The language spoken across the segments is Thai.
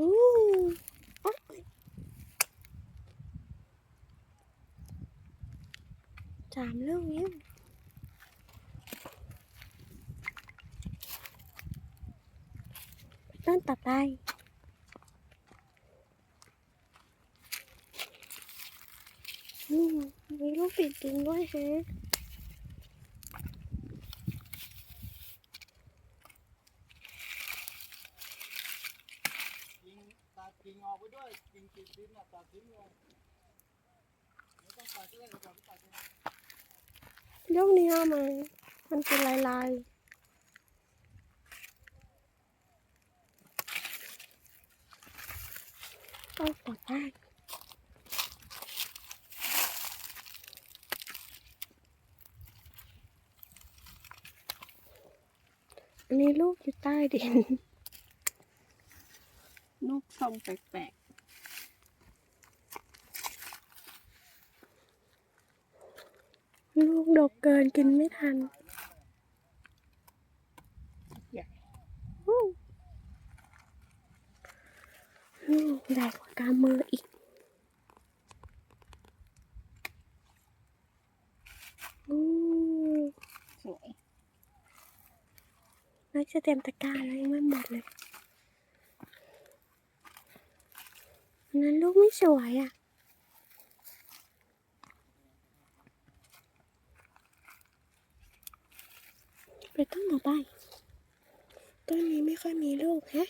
สามลูกแล้วต้นต่อไปอืมมีลูกปิดจริงด้วยเฮ้ะ ยิงตัดกิ่งออก ไปด้วยกิ่งติดดินน่ะตัดทิ้งเลยไม่ต้องตัดก็ได้เดี๋ยวก่ตัดเองลูกนี้เอามามันเป็นลายลายๆต้องตัดได้อันนี้ลูกอยู่ใต้ดิน ลูกทรงแปลกลูกดกเกินกินไม่ทันๆใหญ่อู้ลูกใหญ่กว่ากำมืออีกอู้สวยน่าจะเต็มตะกร้าแล้วยังไม่หมดเลยอั นนั้นลูกไม่สวยอะ ไปต้นต่อไปต้นนี้ไม่ค่อยมีลูกแฮะ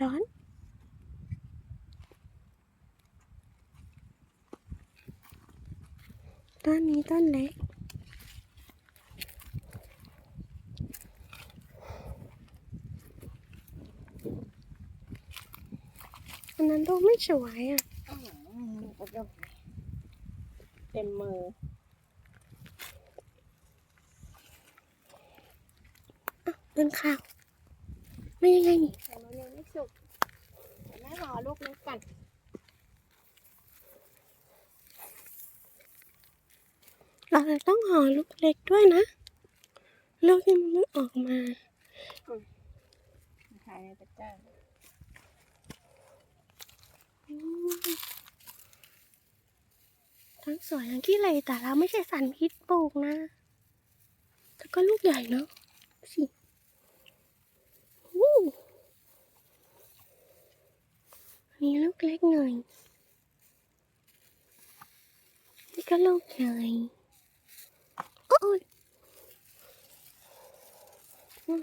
ร้อน ต้นนี้ต้นเล็ก อันนั้นลูกไม่สวยอะอื้อหือลูกกระดกเต็มมือเป็นข้าว ไม่ยังไงนี่แต่มันยังไม่สุกเดี๋ยวแม่รอลูกนี้ก่อน เราจะต้องห่อลูกเล็กด้วยนะ ลูกที่มันไม่ออกมาขายในตะกร้าทั้งสวยทั้งขี้เหร่แต่เราไม่ใช่สันพิษปลูกนะแต่ก็ลูกใหญ่เนาะสิอู้อันนี้ลูกเล็กหน่อยนี่ก็ลูกใหญ่โอ้ยอืม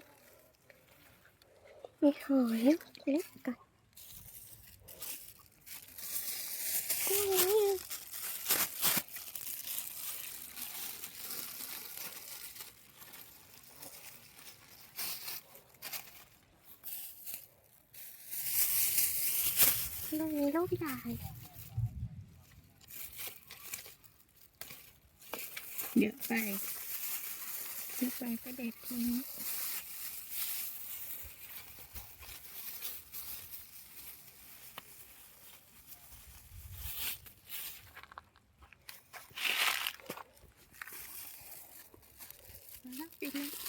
มีหอยเล็กก่อนโอ้ยลูกนี้ลูกใหญ่เยอะไปเยอะไปก็เด็ดทิ้ pigment.